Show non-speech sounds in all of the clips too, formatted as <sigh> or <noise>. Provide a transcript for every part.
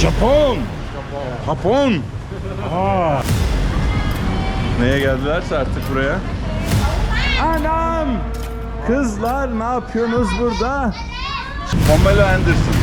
Japon. Japon. Aa. Neye geldilerse artık buraya? Anam! Kızlar ne yapıyorsunuz burada? Pamela Anderson.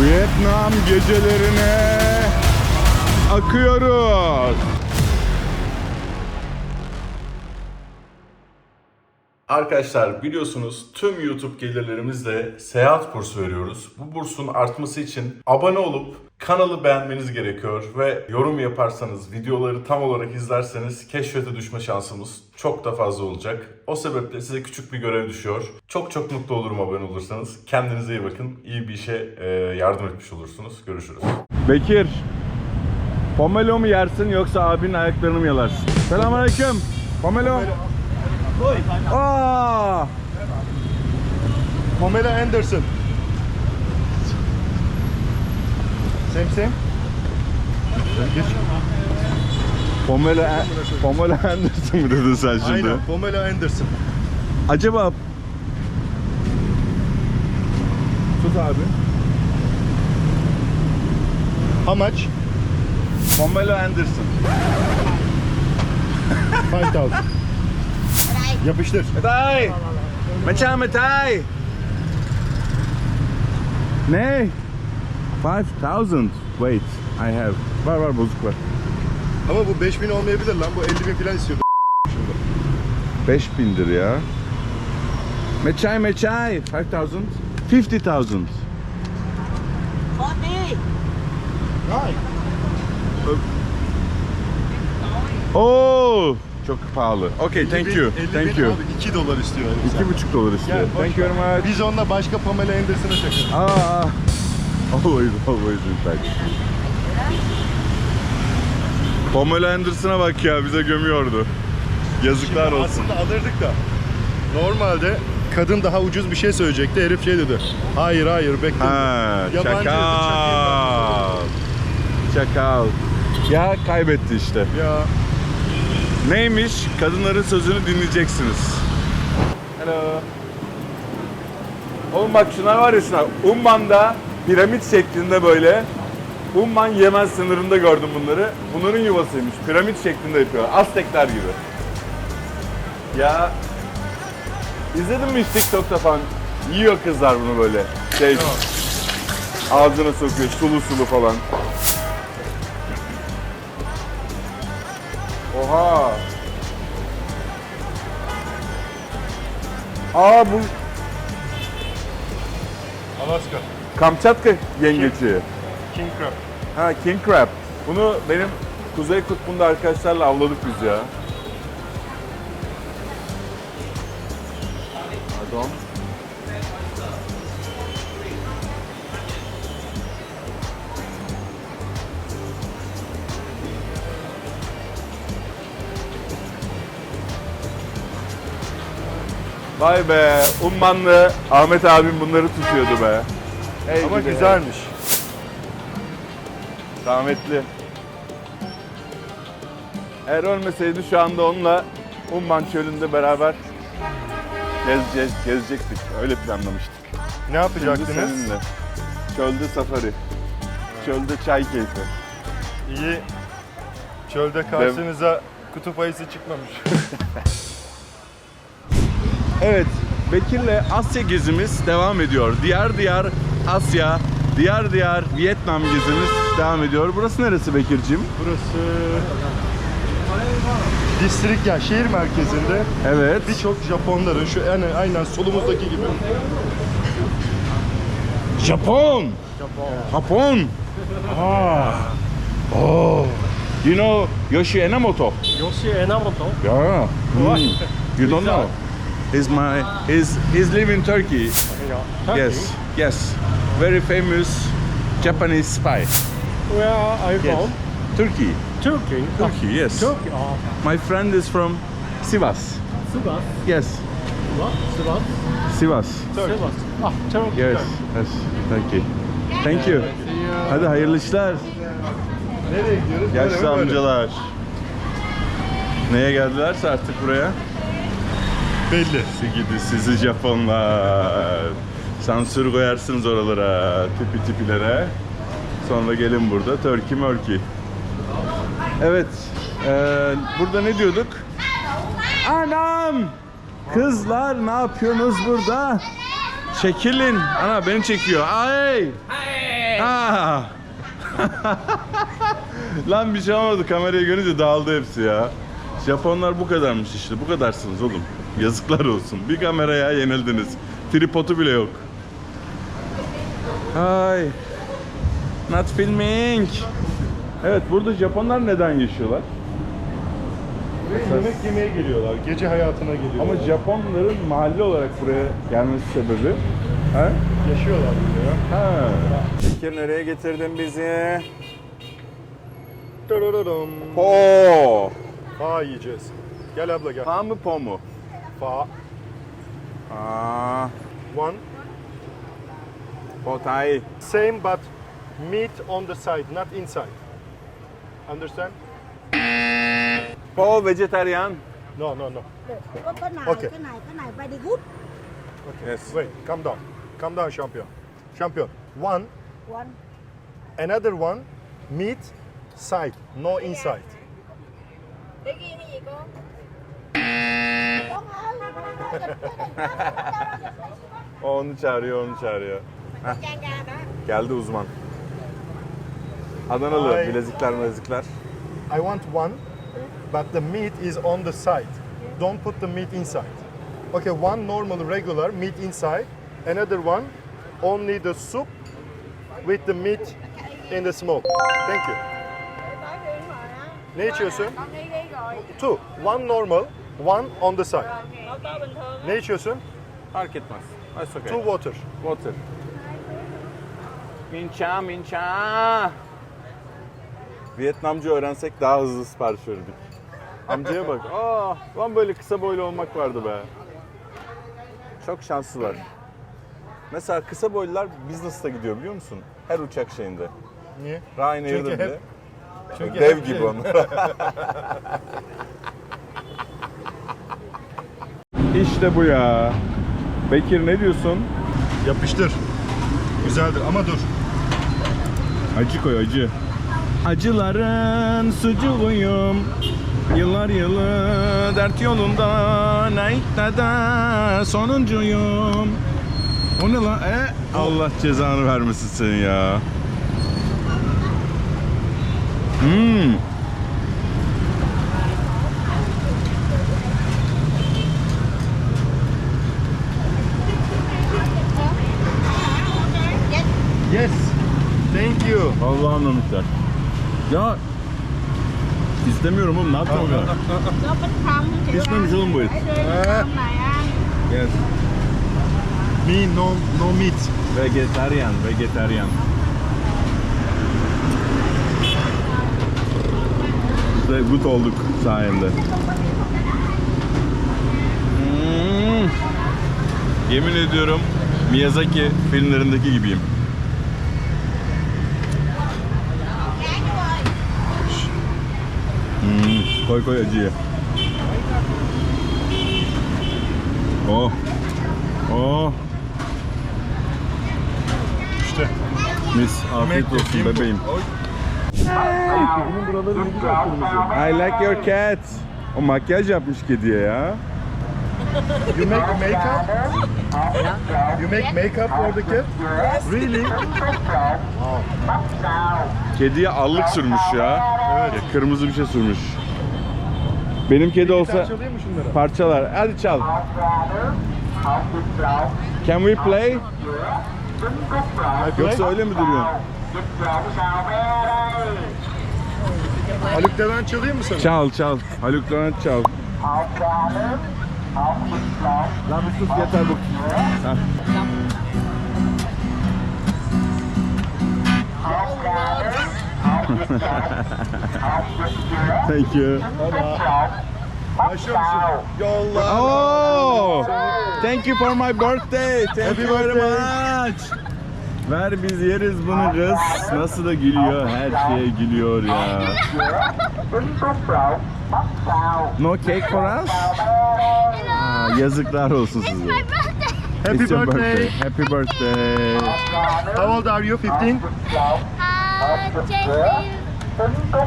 Vietnam gecelerine akıyoruz. Arkadaşlar biliyorsunuz tüm YouTube gelirlerimizle seyahat bursu veriyoruz. Bu bursun artması için abone olup kanalı beğenmeniz gerekiyor ve yorum yaparsanız, videoları tam olarak izlerseniz keşfete düşme şansımız çok da fazla olacak. O sebeple size küçük bir görev düşüyor. Çok çok mutlu olurum abone olursanız. Kendinize iyi bakın. İyi bir işe e, yardım etmiş olursunuz. Görüşürüz. Bekir, pomelo mu yersin yoksa abinin ayaklarını mı yalarsın? Selamünaleyküm. Pomelo. Aa! Pamela Anderson. Same same. Geç. Pamela, Pamela Anderson mı dedin sen şimdi? Aynen Pamela Anderson. Acaba... Tut abi. How much? Pamela Anderson. <laughs> 5000. Yapıştır. Metay! Meçhan Metay! Ne? 5000. Wait, I have. Var var bozuk var. Ama bu 5000 olmayabilir lan. Bu 50 bin falan istiyordu. 5000'dir ya. Meçhay Meçhay! 5000. 50,000. Oo! Çok pahalı. Okay, thank you. 50 Thank bin you. Abi 2 dolar istiyor. yani sen. 2,5 dolar istiyor. Gel, boş Thank you ver. very much. Biz onunla başka Pamela Anderson'a çakarız. Aa, always, always in fact. Pamela Anderson'a bak ya bize gömüyordu. Yazıklar olsun. Aslında alırdık da. Normalde kadın daha ucuz bir şey söyleyecekti. Herif şey dedi. Hayır hayır bekle. Ha, Yabancı yazı çakal. Çakal. Ya kaybetti işte. Ya Neymiş? Kadınların sözünü dinleyeceksiniz. Hello. Oğlum bak şunlar var ya şunlar. Umman'da piramit şeklinde böyle. Umman Yemen sınırında gördüm bunları. Bunların yuvasıymış. Piramit şeklinde yapıyorlar. Aztekler gibi. Ya izledin mi hiç TikTok'ta falan? Yiyor kızlar bunu böyle. Şey, ağzına sokuyor sulu sulu falan. Oha. Aa bu Alaska. Kamçatka yengeci. King crab. Ha king crab. Bunu benim Kuzey Kutbu'nda arkadaşlarla avladık biz ya. Vay be, Ummanlı Ahmet abim bunları tutuyordu be. Ey Ama gidi. güzelmiş. Rahmetli. Eğer ölmeseydi şu anda onunla Umman çölünde beraber gezeceğiz, gezecektik. Öyle planlamıştık. Ne Şimdi yapacaktınız? seninle. Çölde safari. Çölde çay keyfi. İyi. Çölde karşınıza kutup ayısı çıkmamış. <laughs> Evet, Bekir'le Asya gezimiz devam ediyor. Diğer diğer Asya, diğer diğer Vietnam gezimiz devam ediyor. Burası neresi Bekir'cim? Burası distrik ya şehir merkezinde Evet. birçok Japonların şu yani aynen solumuzdaki gibi Japon. Japon. Ah. Oh. You know Yoshi Enomoto? Yoshi Enamoto. Yeah. What? Mm. You don't know? He's my he's he's live in Turkey. Turkey? Yes. Yes. Very famous Japanese spy. Where are you Yes. from? Turkey. Turkey. Turkey, yes. Turkey. Oh, My friend is from Sivas. Sivas. Yes. What? Sivas. Sivas. Sivas. Ah, Turkey. Yes. Yes. Thank you. Thank you. Hadi hayırlı işler. Nereye gidiyoruz? Yaşlı amcalar. Neye geldilerse artık buraya. Belli. Gidi sizi Japonlar. Sansür koyarsınız oralara, tipi tipilere. Sonra gelin burada Turkey Murky. Evet, eee, burada ne diyorduk? Anam! Kızlar ne yapıyorsunuz burada? Çekilin. Ana beni çekiyor. Ay! Ah! <laughs> Lan bir şey olmadı. Kamerayı görünce dağıldı hepsi ya. Japonlar bu kadarmış işte. Bu kadarsınız oğlum. Yazıklar olsun. Bir kameraya yenildiniz. Tripodu bile yok. Ay. Not filming. Evet burada Japonlar neden yaşıyorlar? Yemek yemeye geliyorlar. Gece hayatına geliyorlar. Ama Japonların mahalle olarak buraya gelmesi sebebi ha? yaşıyorlar burada ya. Ha. Fikir nereye getirdin bizi? Dırırırım. Po. Fa yiyeceğiz. Gel abla gel. Pa mı po mu? Fa. Aa, One. po tai. Same but meat on the side, not inside. Understand? Po vegetarian. No, no, no. có cái này Okay. cái này cái này very good Yes. Wait, calm down. Calm down, champion. Champion. One. one Another one. Meat side, no inside. Con ơi O onu çağırıyor, onu çağırıyor. Geldi uzman. Adanalı, Ay. bilezikler bilezikler. I want one, but the meat is on the side. Don't put the meat inside. Okay, one normal regular meat inside. Another one, only the soup with the meat in the smoke. Thank you. Ne içiyorsun? con đi đi rồi Two. One normal, one on the side. Ne içiyorsun? Fark etmez. That's okay. Two water. Water. Mincha, mincha. Vietnamca öğrensek daha hızlı sipariş verirdik. Amcaya bak. Aa, <laughs> lan böyle kısa boylu olmak vardı be. Çok şanslılar. Mesela kısa boylular business'ta gidiyor biliyor musun? Her uçak şeyinde. Niye? Ryanair'da Çünkü bile. Çünkü Dev gibi onlar. <laughs> işte bu ya. Bekir ne diyorsun? Yapıştır. Güzeldir ama dur. Acı koy acı. Acıların sucuğuyum. Yıllar yılı dert yolunda Nait'te sonuncuyum. O ne lan? E? Allah cezanı vermesin seni ya. Hmm. Yes. Thank you. Allah'ım namitler. Ya istemiyorum oğlum ne không chịu Pişmemiş oğlum bu et. Yes. Me no no meat. Vegetarian, vegetarian. Ve good olduk sayende. Hmm. Yemin ediyorum Miyazaki filmlerindeki gibiyim. Hmm. Koy koy acıyı. Oh. Oh. İşte. Mis afiyet olsun I like your cat. O makyaj yapmış kediye ya. You make makeup? You make makeup for the cat? Really? Kediye allık sürmüş ya. Evet. Ya kırmızı bir şey sürmüş. Benim kedi olsa şunları? parçalar. Hadi çal. Can we play? Yoksa öyle mi duruyorsun? Haluk Levent çalayım mı sana? Çal çal. Haluk Levent çal. Lan bir sus yeter bu. <laughs> Thank you. Oh! Thank you for my birthday. Thank Happy you very birthday. much. Ver biz yeriz bunu kız. Nasıl da gülüyor. Her şeye gülüyor ya. No cake for us? Aa, yazıklar olsun size. My birthday. Happy It's your birthday. Happy birthday. How old are you? 15? Uh, Jenny.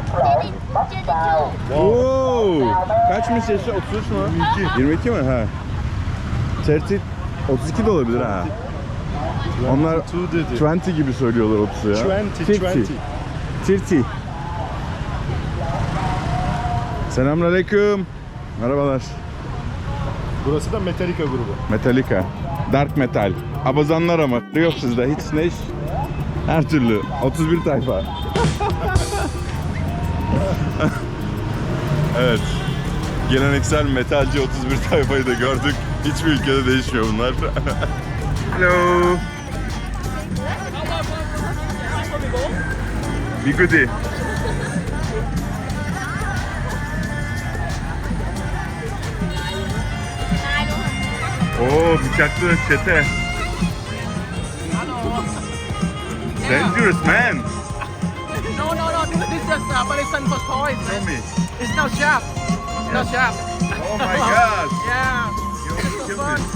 Jenny. Jenny two. Oo! Kaçmış yaşı? 33 mu? 22. 22 mi? Ha. 30 32 de olabilir ha. Onlar 22 dedi. 20 gibi söylüyorlar 30'u ya. 20, 20. 30. Selamünaleyküm. Merhabalar. Burası da Metallica grubu. Metallica. Dark metal. Abazanlar ama. Yok sizde hiç ne iş? Her türlü. 31 tayfa. <laughs> evet. Geleneksel metalci 31 tayfayı da gördük. Hiçbir ülkede değişmiyor bunlar. <laughs> Hello. Bir goodie. Oo bıçaklı çete. Dangerous man. No, no, no. This is just uh, medicine for toys. Show me. It's not sharp. Not sharp. Oh my god. <laughs> Yeah. You almost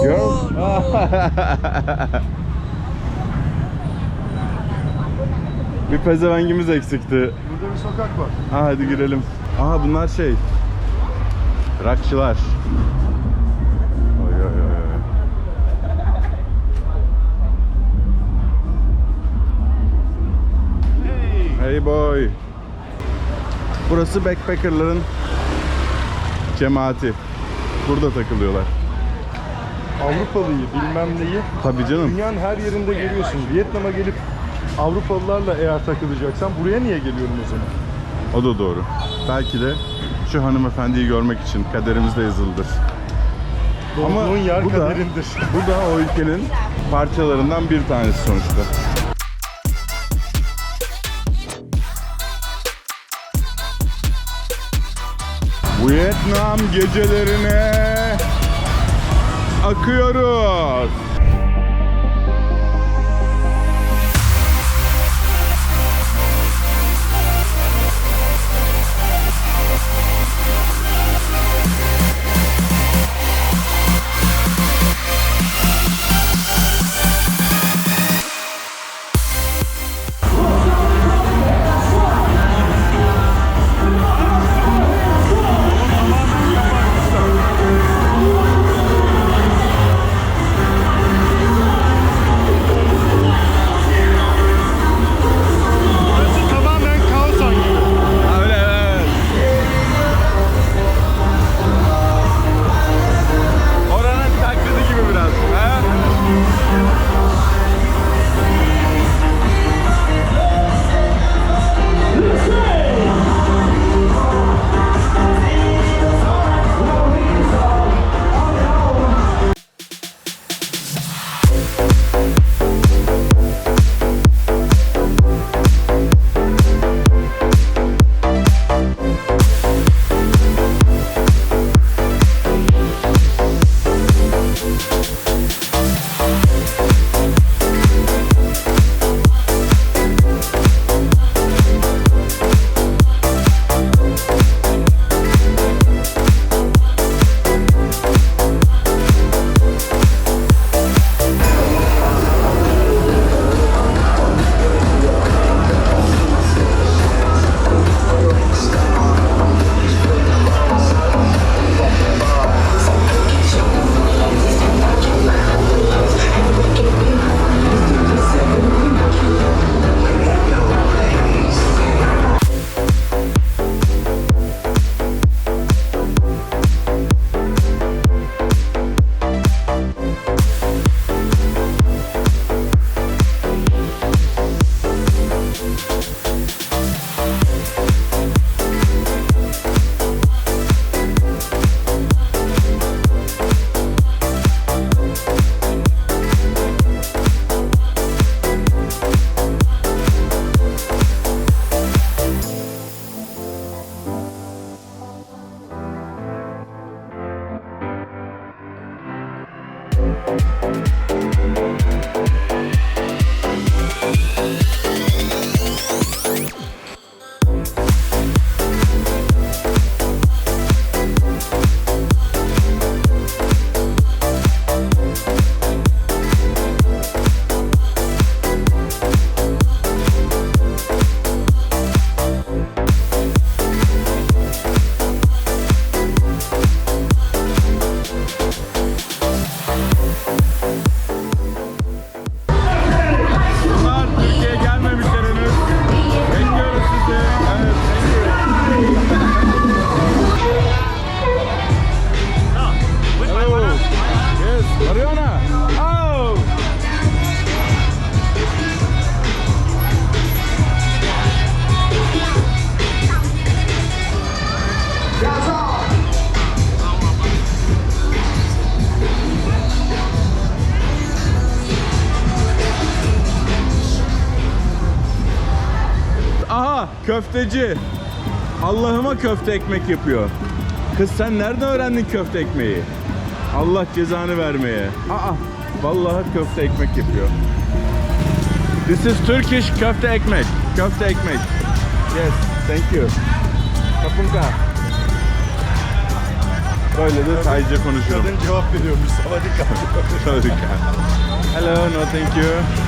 killed me. <laughs> <laughs> bir pezevengimiz eksikti. Burada bir sokak var. Ha, hadi girelim. Aha bunlar şey. Rakçılar. Oy oy oy. oy. Hey boy. Burası backpackerların cemaati. Burada takılıyorlar. Avrupalıyı bilmem neyi Tabii canım. dünyanın her yerinde görüyorsun. Vietnam'a gelip Avrupalılarla eğer takılacaksan buraya niye geliyorum o zaman? O da doğru. Belki de şu hanımefendiyi görmek için kaderimizde yazılıdır. Doğduğun yer bu da- kaderindir. <laughs> Bu da o ülkenin parçalarından bir tanesi sonuçta. Vietnam gecelerine akıyoruz. Köfteci. Allah'ıma köfte ekmek yapıyor. Kız sen nereden öğrendin köfte ekmeği? Allah cezanı vermeye. Aa, vallahi köfte ekmek yapıyor. This is Turkish köfte ekmek. Köfte ekmek. Yes, thank you. Kapunka. Böyle de Tayca konuşuyorum. Kadın cevap veriyormuş. Savadika. Sawadee <laughs> Hello, no thank you.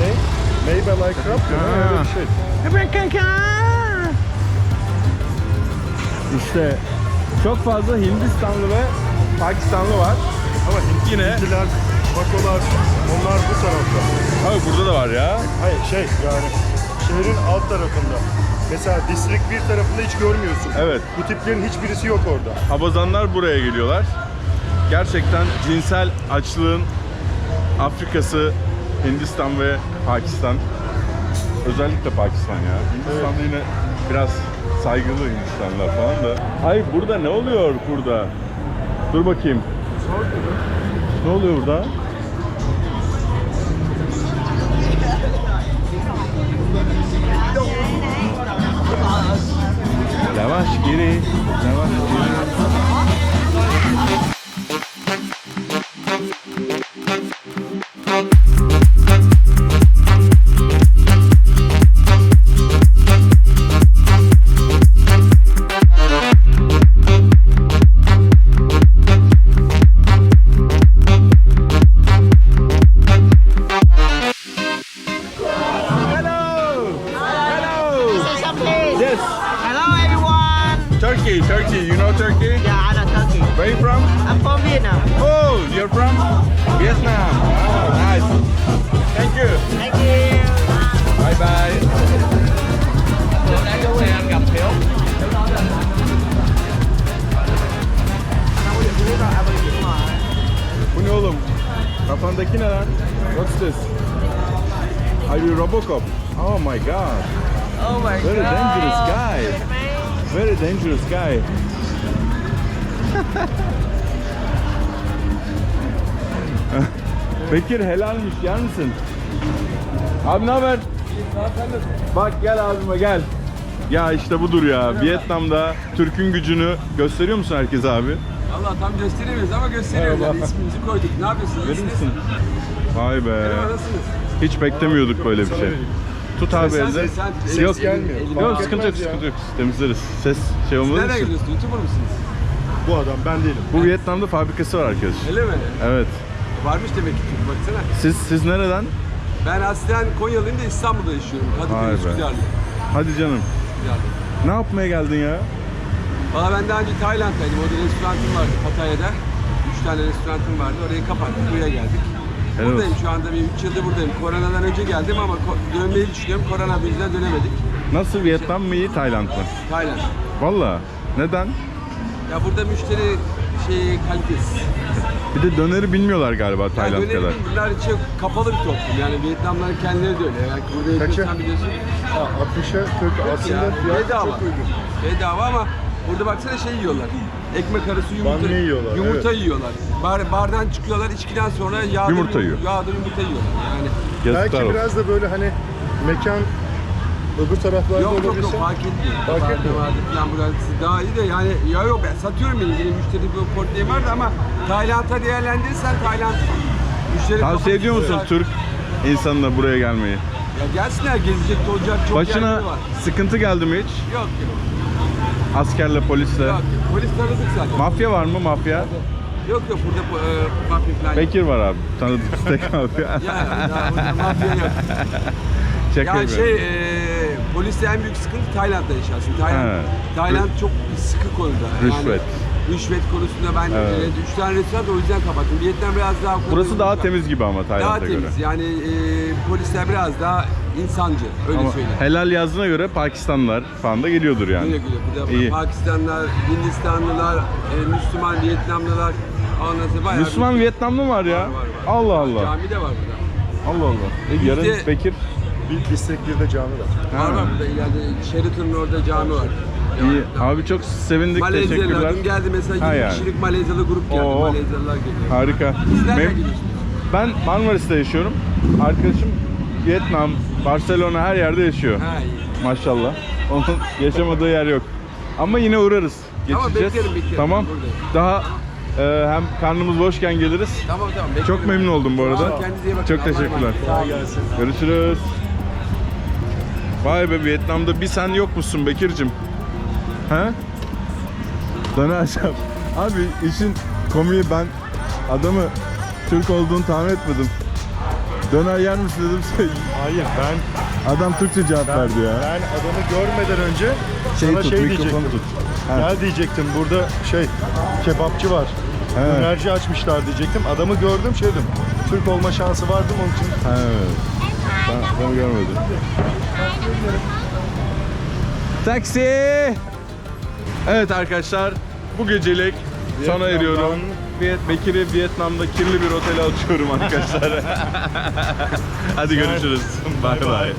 Ne? Maybe like crab? Ha. Öyle bir şey. İşte çok fazla Hindistanlı ve Pakistanlı var. Ama Yine- Hintliler, Pakolar, onlar bu tarafta. Abi burada da var ya. Hayır şey yani şehrin alt tarafında. Mesela District 1 tarafında hiç görmüyorsun. Evet. Bu tiplerin hiçbirisi yok orada. Abazanlar buraya geliyorlar. Gerçekten cinsel açlığın Afrika'sı Hindistan ve Pakistan. Özellikle Pakistan ya. Hindistan'da yine biraz saygılı Hindistanlılar falan da. Ay burada ne oluyor burada? Dur bakayım. Ne oluyor burada? Yavaş geri. Yavaş geri. Are you Robocop? Oh my god. Oh my Very dangerous guy. Very dangerous guy. <laughs> Bekir helalmiş yer misin? Abi ne haber? Bak gel abime gel. Ya işte budur ya. Vietnam'da Türk'ün gücünü gösteriyor musun herkese abi? Valla tam gösteremiyoruz ama gösteriyoruz yani ismimizi koyduk. Ne yapıyorsunuz? Verir misin? Vay be. Merhaba nasılsınız? Hiç beklemiyorduk böyle bir şey. Tut abi elde. sen- Yok, gelmiyor. yok Fark sıkıntı yok etmez ya. sıkıntı yok. Temizleriz. Ses şey olmadığı Nereden için. geliyorsunuz? YouTuber musunuz? Bu adam ben değilim. Bu Vietnam'da fabrikası var arkadaş. Öyle mi? Evet. Varmış demek ki Türk baksana. Siz siz nereden? Ben aslen Konyalıyım da İstanbul'da yaşıyorum. Vay Kadıköy be. Hadi canım. Üsküdar'da. Ne yapmaya geldin ya? Valla ben daha önce Tayland'daydım. Orada restoranım vardı Pattaya'da. Üç tane restoranım vardı. Orayı kapattık. Buraya geldik. Helal buradayım şu anda. Bir 3 yıldır buradayım. Koronadan önce geldim ama ko- dönmeyi düşünüyorum. Korona yüzünden dönemedik. Nasıl Vietnam mı iyi Tayland mı? Tayland. Valla. Neden? Ya burada müşteri şeyi kalitesiz. <laughs> Bir de döneri bilmiyorlar galiba Yani Tayland döneri kadar. Bunlar çok kapalı bir toplum. Yani Vietnamların kendileri de öyle. Yani burada Kaça? yaşıyorsan biliyorsun. Ha, 60'a 40 aslında ya, fiyat bedava. çok uygun. Bedava ama burada baksana şey yiyorlar. Ekmek arası yumurta, Bamya yiyorlar, yumurta evet. yiyorlar. Bar, bardan çıkıyorlar içkiden sonra yağda Yumurta yiyor. Yağda yumurta yiyorlar. Yani Yazıklar Belki olsun. biraz da böyle hani mekan öbür taraflarda yok yok yok olabilirse. fark etmiyor. Fark Vardı, etmiyor. Vardı falan burası daha iyi de yani ya yok ben satıyorum benim müşteri bir portföyüm vardı ama Tayland'a değerlendirirsen Tayland müşteri Tavsiye ediyor musun kapasitesi Türk insanına buraya gelmeyi? Ya gelsinler gezecek olacak çok Başına yerleri var. sıkıntı geldi mi hiç? Yok yok. Askerle, polisle. Yok, polis tanıdık zaten. Mafya var mı mafya? Yok yok burada e, mafya falan yok. Bekir var abi. Tanıdık tek <laughs> mafya. Ya, ya burada mafya yok. Şaka Ya yapıyorum. şey e, poliste en büyük sıkıntı Tayland'da yaşarsın. Tayland, He. Tayland çok sıkı konuda. Rüşvet. rüşvet konusunda ben Evet. e, üç tane restoran da o yüzden kapattım. Vietnam biraz daha Burası daha temiz gibi ama Daha Tayland'a göre. temiz. Yani e, polisler biraz daha insancı. Öyle Ama söyleyeyim. helal yazdığına göre Pakistanlılar falan da geliyordur yani. Güle. Burada İyi. Pakistanlılar, Hindistanlılar, e, Müslüman, Vietnamlılar. Bayağı Müslüman bir- Vietnamlı mı var ya? Var, var, var. Allah Allah. Cami de var burada. Allah Allah. E, yarın Bizde- Bekir. Bir District 1'de cami var. Var Ha. var burada ileride Sheraton'un orada cami var. İyi. devam Abi çok sevindik. Malezyalılar. Teşekkürler. Dün geldi mesela Ha 20 yani. kişilik Malezyalı grup geldi. Oo. Malezyalılar geliyor. Harika. Siz nereden Mem- ben Marmaris'te yaşıyorum. Arkadaşım Vietnam, Barcelona her yerde yaşıyor. Ha iyi. Maşallah. Onun yaşamadığı yer yok. Ama yine uğrarız. Tamam, Geçeceğiz. beklerim, beklerim. Tamam. Buradayım. Daha e, hem karnımız boşken geliriz. Tamam tamam. bekliyorum. Çok memnun oldum bu arada. Sağ kendinize iyi bakın. Çok teşekkürler. emanet. Görüşürüz. Vay be Vietnam'da bir sen yok musun Bekir'cim? He? Dönercem. Abi işin komiği ben adamı Türk olduğunu tahmin etmedim. Döner yer misin dedim. Hayır ben Adam Türkçe cevap verdi ya. ben adamı görmeden önce Şey sana tut, şey mikrofonu diyecektim. tut. Ha. Gel diyecektim burada şey kebapçı var. He. Dönerci açmışlar diyecektim. Adamı gördüm şey dedim. Türk olma şansı vardı mı onun için? Evet. Ben, ben görmedim. Taksi! Evet arkadaşlar bu gecelik sona eriyorum. Viet Bekir'i Vietnam'da kirli bir otele açıyorum arkadaşlar. <laughs> Hadi görüşürüz. Bay bay.